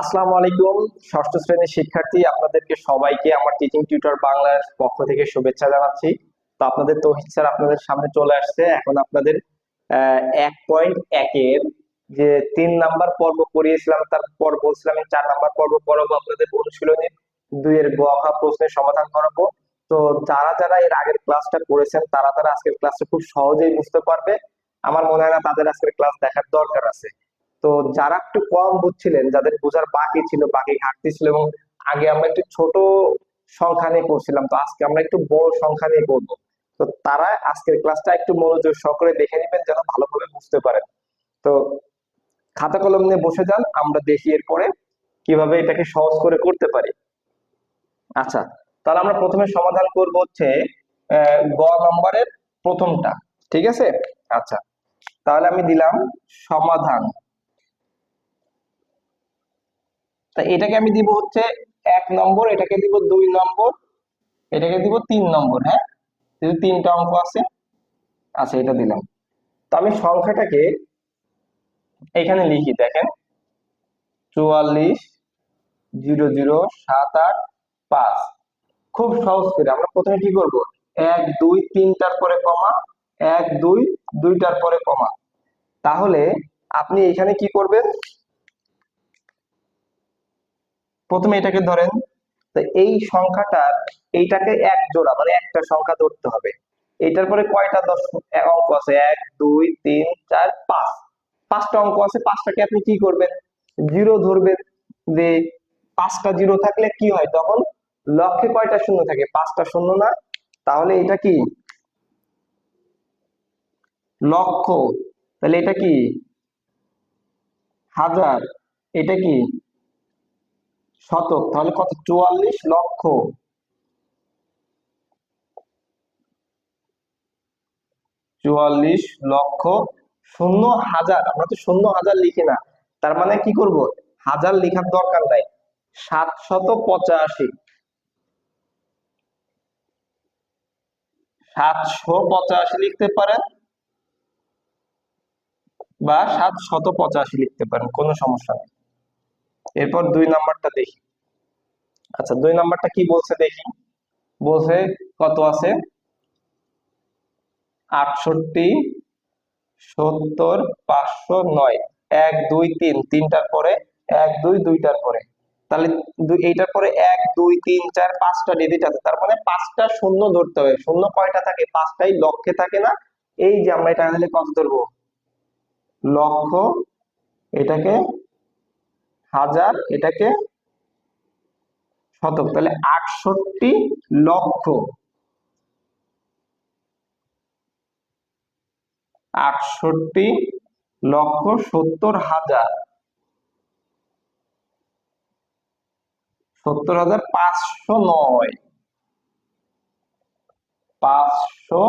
আসসালামু আলাইকুম, ষষ্ঠ শ্রেণির শিক্ষার্থী, আপনাদেরকে সবাইকে আমার টিচিং টিউটর বাংলার পক্ষ থেকে শুভেচ্ছা জানাচ্ছি। তো আপনাদের তৌহিদ স্যার আপনাদের সামনে চলে আসছে। এখন আপনাদের এক পয়েন্ট একের যে তিন নাম্বার পর্ব পড়িয়েছিলাম তারপর বলছিলাম চার নাম্বার পর্ব পড়াবো আপনাদের অনুশীলনীর। দুইয়ের গহা প্রশ্নের সমাধান করাবো। তো যারা যারা এর আগের ক্লাসটা করেছেন, তারা তারা আজকের ক্লাসটা খুব সহজেই বুঝতে পারবে। আমার মনে হয় না তাদের আজকের ক্লাস দেখার দরকার আছে। তো যারা একটু কম বুঝছিলেন, যাদের বোঝার বাকি ছিল, বাকি ঘাটতি ছিল এবং আগে আমরা একটু ছোট সংখ্যা নিয়ে করছিলাম তো আজকে আমরা একটু বড় সংখ্যা নিয়ে করব তো তারা আজকের ক্লাসটা একটু মনোযোগ সহকারে দেখে নেবেন যেন ভালোভাবে বুঝতে পারেন। তো খাতা কলম নিয়ে বসে যান, আমরা দেখি এরপরে কীভাবে এটাকে সহজ করে করতে পারি। আচ্ছা তাহলে আমরা প্রথমে সমাধান করব হচ্ছে গ নম্বরের প্রথমটা, ঠিক আছে? আচ্ছা তাহলে আমি দিলাম সমাধান। তা এটাকে আমি দিব হচ্ছে এক নম্বর, এটাকে দিব দুই নম্বর, এটাকে দিব তিন নম্বর হ্যাঁ? যেহেতু তিনটা অঙ্ক আছে আচ্ছা এটা দিলাম। তো আমি সংখ্যাটাকে এখানে লিখি, দেখেন। চুয়াল্লিশ, জিরো জিরো, সাত, আট, পাঁচ। খুব সহজ করে, আমরা প্রথমে কি করব? এক, দুই, তিনটার পরে কমা, এক, দুই, দুইটার পরে কমা। তাহলে আপনি এখানে কি করবেন? প্রথমে এটাকে ধরেন, তো এই সংখ্যাটা এইটাকে এক জোড়া মানে একটা সংখ্যা ধরতে হবে। এটার পরে কয়টা দশ অঙ্ক আছে? এক, দুই, তিন, চার, পাঁচ। পাঁচটা অঙ্ক আছে, পাঁচটাকে আপনি কি করবেন? জিরো ধরবেন, যে পাঁচটা জিরো থাকলে কি হয়? তখন লক্ষে কয়টা শূন্য থাকে? পাঁচটা শূন্য না? তাহলে এটা কি? লক্ষ তাহলে এটা কি? হাজার। এটা কি? শতক, তাহলে কত? চুয়াল্লিশ লক্ষ। চুয়াল্লিশ লক্ষ শূন্য হাজার। আমরা তো শূন্য হাজার লিখি না। তার মানে কি করব? হাজার লেখার দরকার নাই। সাতশত পঁচাশি। সাতশো পঁচাশি লিখতে পারেন। বা সাতশত পঁচাশি লিখতে পারেন, কোনো সমস্যা নেই। এরপর দুই নাম্বারটা দেখি। আচ্ছা দুই নাম্বারটা কি বলছে দেখি? বলছে কত আছে? আটষট্টি, সত্তর, পাঁচশো নয়। এক, দুই, তিন, তিনটার পরে, এক, দুই, দুইটার পরে। তাহলে এইটার পরে এক, দুই, তিন, চার, পাঁচটা ডিজিট আছে। তার মানে পাঁচটা শূন্য ধরতে হবে। শূন্য কয়টা থাকে? পাঁচটাই লক্ষ্যে থাকে না? এই যে আমরা এটা আনলে কত ধরবো লক্ষ এটাকে হাজার এটাকে শতক, তাহলে আটষট্টি লক্ষ। আটষট্টি লক্ষ সত্তর হাজার। সত্তর হাজার পাঁচশো নয়। পাঁচশো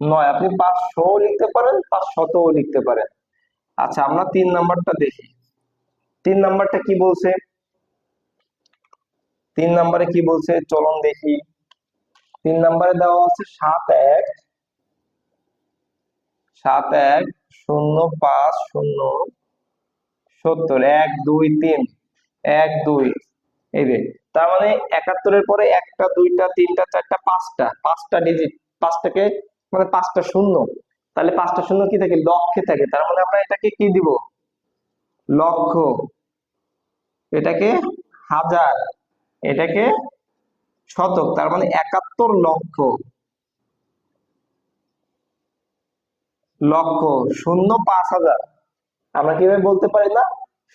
নয়, আপনি পাঁচশো লিখতে পারেন, পাঁচশতও লিখতে পারেন। আচ্ছা আমরা তিন নাম্বারটা দেখি। তিন নাম্বারটা কি বলছে? তিন নাম্বারে কি বলছে? চলুন দেখি। তিন নাম্বারে দেওয়া আছে সাত এক সাত এক শূন্য পাঁচ শূন্য সত্তর, এক দুই তিন, এক দুই। এই যে, তার মানে একাত্তরের পরে একটা, দুইটা, তিনটা, চারটা, পাঁচটা পাঁচটা ডিজিট পাঁচটাকে মানে পাঁচটা শূন্য। তাহলে পাঁচটা শূন্য কি থাকে? লক্ষে থাকে। তার মানে আমরা এটাকে কি দিব? লক্ষ এটাকে হাজার, এটাকে শতক, তার মানে একাত্তর লক্ষ। লক্ষ শূন্য পাঁচ হাজার। আমরা কীভাবে বলতে পারি না?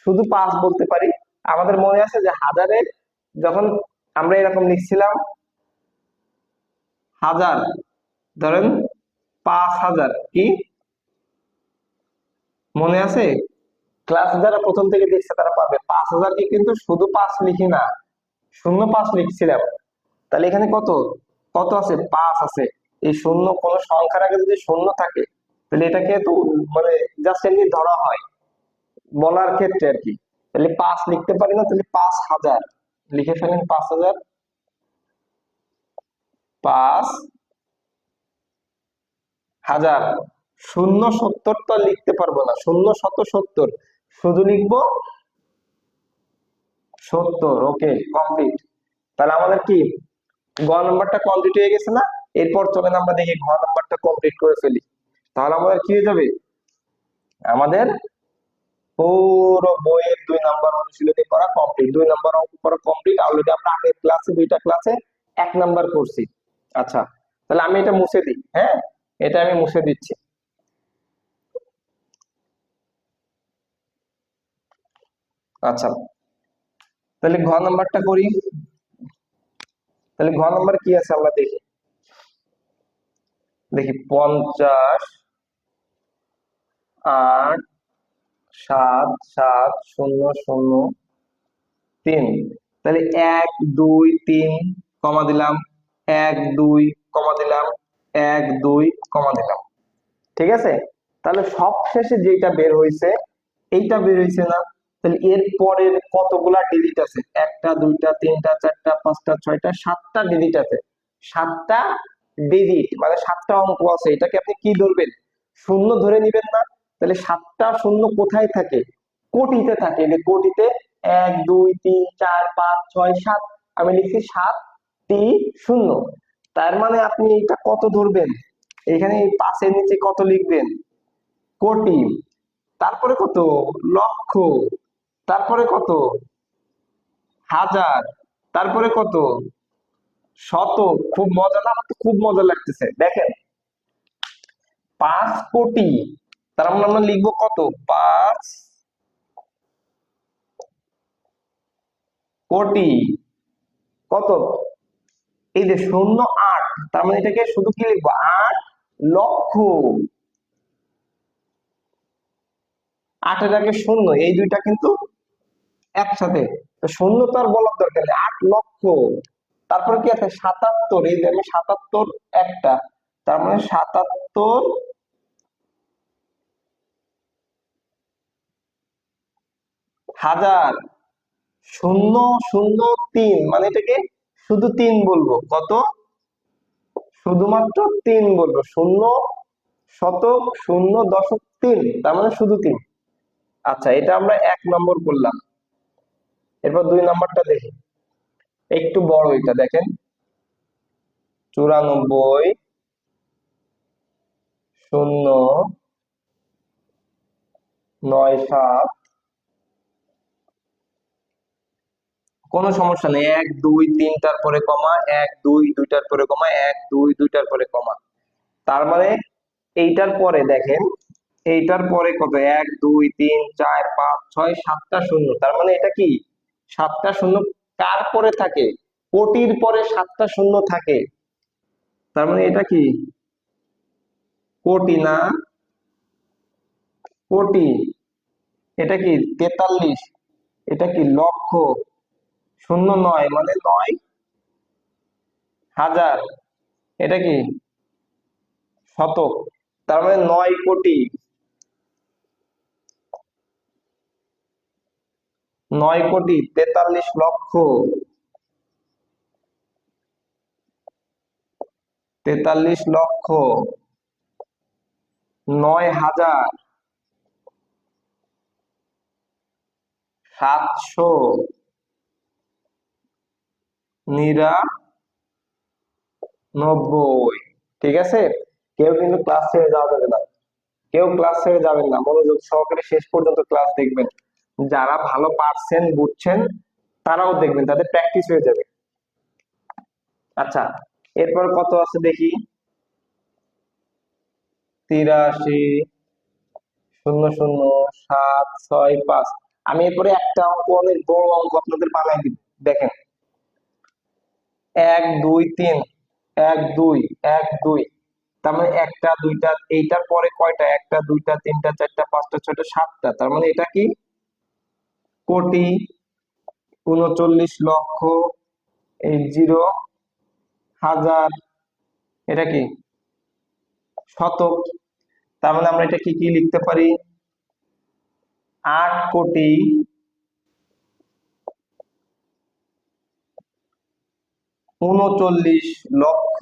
শুধু পাঁচ বলতে পারি। আমাদের মনে আছে যে হাজারে যখন আমরা এরকম লিখছিলাম, হাজার, ধরেন পাঁচ হাজার, কি? মনে আছে? ক্লাস যারা প্রথম থেকে দেখছে তারা পাবে। পাঁচ হাজারকে কিন্তু শুধু পাঁচ লিখি না, শূন্য পাঁচ লিখছিলাম। তাহলে এখানে কত? কত আছে? পাঁচ আছে। এই শূন্য কোন সংখ্যার আগে যদি শূন্য থাকে, তাহলে এটাকে তো মানে জাস্ট এমনি ধরা হয় বলার ক্ষেত্রে আর কি। তাহলে পাঁচ লিখতে পারি না, তাহলে পাঁচ হাজার। লিখে ফেলেন পাঁচ হাজার। পাঁচ হাজার। শূন্য সত্তর তো লিখতে পারব না। শূন্য শত সত্তর। শুধু লিখব? সত্তর ওকে কমপ্লিট তাহলে আমাদের কি? গ নাম্বারটা কমপ্লিট হয়ে গেছে না? এরপর চলেন আমরা দেখি ঘ নাম্বারটা কমপ্লিট করে ফেলি। তাহলে আমাদের কি হয়ে যাবে? আমাদের পুরো বইয়ের দুই নাম্বার অনুশীলনী করা কমপ্লিট দুই নাম্বার অঙ্ক করা কমপ্লিট অলরেডি আমরা আগের ক্লাসে দুইটা ক্লাসে এক নাম্বার করছি। আচ্ছা তাহলে আমি এটা মুছে দিই হ্যাঁ? এটা আমি মুছে দিচ্ছি। আচ্ছা। তাহলে ঘ নাম্বারটা করি। তাহলে ঘ নাম্বার কি আছে? আমরা দেখি। দেখি, পঞ্চাশ, আট, সাত সাত, শূন্য শূন্য, তিন। তাহলে এক, দুই, তিন, কমা দিলাম। এক, দুই, কমা দিলাম। এক, দুই, কমা দিলাম। ঠিক আছে? তাহলে সব শেষে যেটা বের হয়েছে এইটা বের হয়েছে না? তাহলে এর পরের কতগুলা ডিজিট আছে? একটা, দুইটা, তিনটা, চারটা, পাঁচটা, ছয়টা, সাতটা ডিজিট আছে। সাতটা ডিজিট মানে সাতটা অঙ্ক আছে। এটাকে আপনি কি ধরবেন? শূন্য ধরে নিবেন না। তাহলে সাতটা শূন্য কোথায় থাকে? কোটিতে থাকে। যে কোটিতে এক, দুই, তিন, চার, পাঁচ, ছয়, সাত। আমি লিখছি সাত সাতটি শূন্য। তার মানে আপনি এটা কত ধরবেন? এখানে পাশের নিচে কত লিখবেন? কোটি। তারপরে কত? লক্ষ। তারপরে কত? হাজার। তারপরে কত? শত। খুব মজা না? খুব মজা লাগতেছে। দেখেন। পাঁচ কোটি। তার মানে আমরা লিখব কত? পাঁচ কোটি। কত? এই যে শূন্য আট। তার মানে এটাকে শুধু কি লিখব? আট লক্ষ। আটের আগে শূন্য। এই দুইটা কিন্তু একসাথে। শূন্য তো আর বলার দরকার নেই, আট লক্ষ। তারপরে কি আছে? সাতাত্তর। এই যে আমি সাতাত্তর একটা, তার মানে সাতাত্তর হাজার শূন্য শূন্য তিন মানে এটাকে শুধু তিন বলব। কত? শুধুমাত্র তিন বলব। শূন্য শতক শূন্য দশক তিন, তার মানে শুধু তিন। আচ্ছা এটা আমরা এক নম্বর করলাম। এরপর দুই নম্বরটা দেখি। একটু বড় এটা, দেখেন। চুরানব্বই শূন্য নয় সাত। কোনো সমস্যা নেই। এক, দুই, তিনটার পরে কমা, এক, দুই, দুইটার পরে কমা, এক, দুই, দুইটার পরে কমা। তার মানে এইটার পরে দেখেন, এইটার পরে কত? এক, দুই, তিন, চার, পাঁচ, ছয়, সাতটা শূন্য। তার মানে এটা কি? সাতটা শূন্য কার পরে থাকে, কোটির পরে সাতটা শূন্য থাকে। তার মানে এটা কি? কোটি না? কোটি। এটা কি তেতাল্লিশ? এটা কি লক্ষ? শূন্য নয় মানে নয় হাজার। এটা কি? শতক। তার মানে নয় কোটি। নয় কোটি তেতাল্লিশ লক্ষ তেতাল্লিশ লক্ষ নয় হাজার সাতশো নিরানব্বই। ঠিক আছে? কেউ কিন্তু ক্লাস ছেড়ে যাওয়া যাবে না। কেউ ক্লাস ছেড়ে যাবেন না। মনোযোগ সহকারে শেষ পর্যন্ত ক্লাস দেখবেন। যারা ভালো পারছেন, বুঝছেন, তারাও দেখবেন, তাদের প্র্যাকটিস হয়ে যাবে। আচ্ছা এরপর কত আছে দেখি? তিরাশি, শূন্য শূন্য, সাত, ছয়, পাঁচ। আমি এরপরে একটা অঙ্ক অনেক বড় অঙ্ক আপনাদের বানাই দিব, দেখেন। এক, দুই, তিন, এক, দুই এক, দুই। তার মানে একটা, দুইটা, এইটার পরে কয়টা? একটা, দুইটা, তিনটা, চারটা, পাঁচটা, ছয়টা, সাতটা। তার মানে এটা কি? কোটি উনচল্লিশ লক্ষ এই জিরো হাজার, এটা কি? শতক। তার মানে আমরা এটা কি কি লিখতে পারি? আট কোটি উনচল্লিশ লক্ষ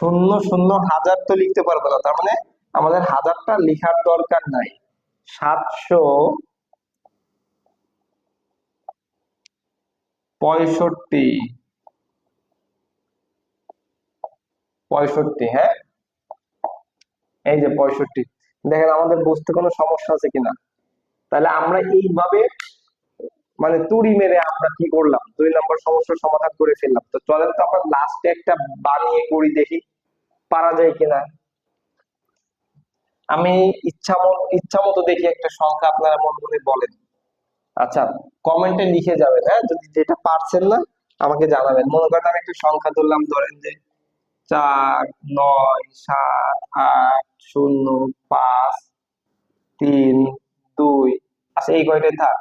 শূন্য শূন্য হাজার তো লিখতে পারব না। তার মানে আমাদের হাজারটা লেখার দরকার নাই। সাতশো পঁয়ষট্টি। পঁয়ষট্টি হ্যাঁ? এই যে পঁয়ষট্টি। দেখেন, আমাদের বুঝতে কোনো সমস্যা আছে কিনা? তাহলে আমরা এইভাবে মানে তুড়ি মেরে আমরা কি করলাম? দুই নম্বর সমস্যার সমাধান করে ফেললাম। তো চলেন তো আমরা লাস্টে একটা বানিয়ে করি দেখি। পারা যায় কিনা? আমি ইচ্ছা ইচ্ছা মতো দেখি একটা সংখ্যা আপনারা মনে মনে বলেন। আচ্ছা কমেন্টে লিখে যাবেন হ্যাঁ? যদি যেটা পারছেন না, আমাকে জানাবেন। মনে করেন আমি একটা সংখ্যা ধরলাম, ধরেন যে চার, নয়, সাত, আট, শূন্য, পাঁচ, তিন, দুই আচ্ছা এই কয়টাই থাক।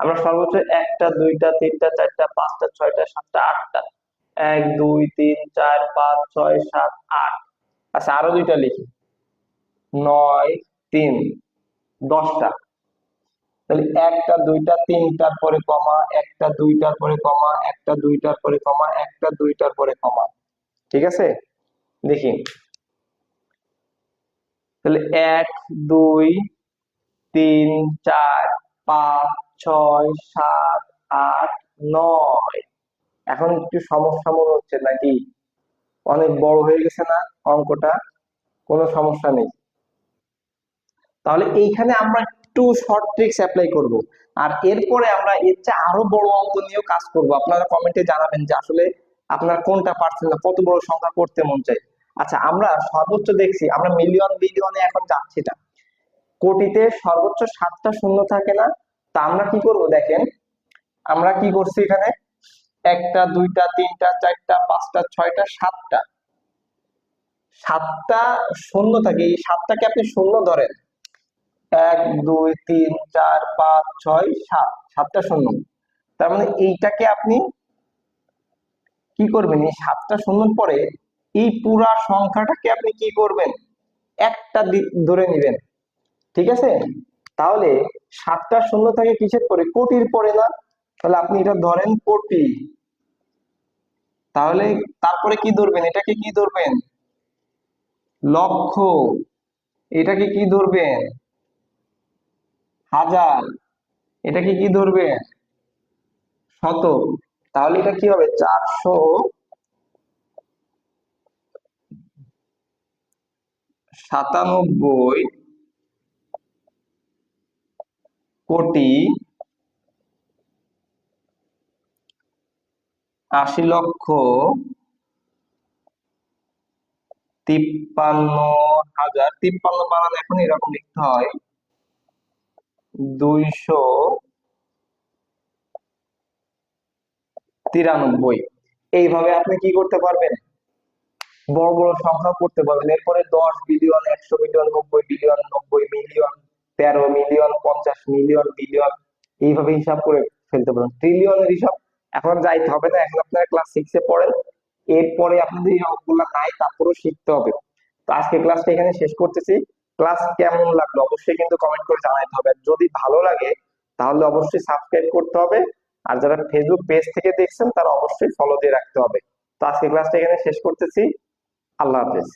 আমরা সর্বোচ্চ একটা, দুইটা, তিনটা, চারটা, পাঁচটা, ছয়টা, সাতটা, আটটা এক, দুই, তিন, চার, পাঁচ, ছয়, সাত, আট। আচ্ছা আরও দুইটা লিখি। নয়, তিন, দশটা। তাহলে একটা, দুইটা, তিনটার পরে কমা, একটা, দুইটার পরে কমা, একটা, দুইটার পরে কমা, একটা, দুইটার পরে কমা। ঠিক আছে? দেখি। তাহলে এক, দুই, তিন, চার, পাঁচ, ছয়, সাত, আট, নয়। এখন একটু সমস্যা মনে হচ্ছে নাকি অনেক বড় হয়ে গেছে না অঙ্কটা? কোনো সমস্যা নেই। তাহলে এইখানে আমরা একটু শর্ট ট্রিক্স অ্যাপ্লাই করব। আর এরপরে আমরা এর চেয়ে আরও বড় অঙ্ক নিয়েও কাজ করব। আপনারা কমেন্টে জানাবেন যে আসলে আপনার কোনটা পারছেন না কত বড় সংখ্যা করতে মন চাই আচ্ছা আমরা সর্বোচ্চ দেখছি, আমরা মিলিয়ন বিলিয়নে এখন যাচ্ছি না কোটিতে সর্বোচ্চ সাতটা শূন্য থাকে না, তা আমরা কি করব দেখেন? আমরা কি করছি এখানে? একটা, দুইটা, তিনটা, চারটা, পাঁচটা, ছয়টা, সাতটা। সাতটা শূন্য থাকে। এই সাতটাকে আপনি শূন্য ধরেন। এক, দুই, তিন, চার, পাঁচ, ছয়, সাত। সাতটা শূন্য। তার মানে এইটাকে আপনি কি করবেন? এই সাতটা শূন্যর পরে এই পুরা সংখ্যাটাকে আপনি কি করবেন? একটা ধরে নেবেন। ঠিক আছে? তাহলে সাতটা শূন্য থাকে কিসের পরে? কোটির পরে না? তাহলে আপনি এটা ধরেন কোটি। তাহলে তারপরে কি ধরবেন? এটাকে কি ধরবেন? লক্ষ এটাকে কি ধরবেন? হাজার। এটাকে কি ধরবেন? শত তাহলে এটা কি হবে? চারশো সাতানব্বই কোটি আশি লক্ষ তিপ্পান্ন হাজার। তিপ্পান্ন বানান এখন এরকম লিখতে হয়। দুইশো তিরানব্বই। এইভাবে আপনি কি করতে পারবেন? বড় বড় সংখ্যা করতে পারবেন। এরপরে দশ বিলিয়ন, একশো বিলিয়ন, নব্বই বিলিয়ন, নব্বই মিলিয়ন, তেরো মিলিয়ন, পঞ্চাশ মিলিয়ন, বিলিয়ন, এইভাবে হিসাব করে ফেলতে পারেন ট্রিলিয়নের হিসাব এখন যাইতে হবে না, এখন আপনারা ক্লাস সিক্সে পড়েন। এরপরে আপনাদের এই অঙ্কগুলো নাই, তারপরেও শিখতে হবে। তো আজকে ক্লাসটা এখানে শেষ করতেছি। ক্লাস কেমন লাগল অবশ্যই কিন্তু কমেন্ট করে জানাতে হবে। যদি ভালো লাগে, তাহলে অবশ্যই সাবস্ক্রাইব করতে হবে। আর যারা ফেসবুক পেজ থেকে দেখছেন, তারা অবশ্যই ফলো দিয়ে রাখতে হবে। তো আজকে ক্লাসটা এখানে শেষ করতেছি। আল্লাহ হাফেজ।